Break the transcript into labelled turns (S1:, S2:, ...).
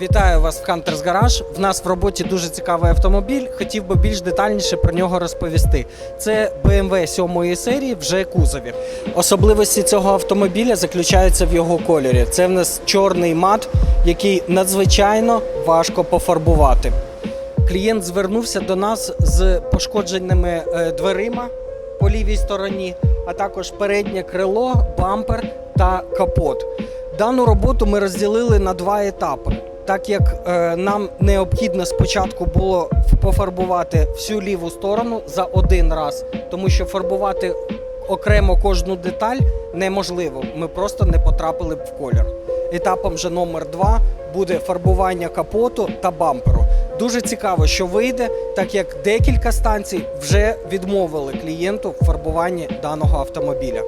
S1: Вітаю вас в Hunters Garage. В нас в роботі дуже цікавий автомобіль. Хотів би більш детальніше про нього розповісти. Це BMW 7 серії вже кузові. Особливості цього автомобіля заключаються в його кольорі. Це в нас чорний мат, який надзвичайно важко пофарбувати. Клієнт звернувся до нас з пошкодженими е, дверима по лівій стороні, а також переднє крило, бампер та капот. Дану роботу ми розділили на два етапи. Так як е, нам необхідно спочатку було пофарбувати всю ліву сторону за один раз, тому що фарбувати окремо кожну деталь неможливо. Ми просто не потрапили б в колір. Етапом же номер два буде фарбування капоту та бамперу. Дуже цікаво, що вийде, так як декілька станцій вже відмовили клієнту в фарбуванні даного автомобіля.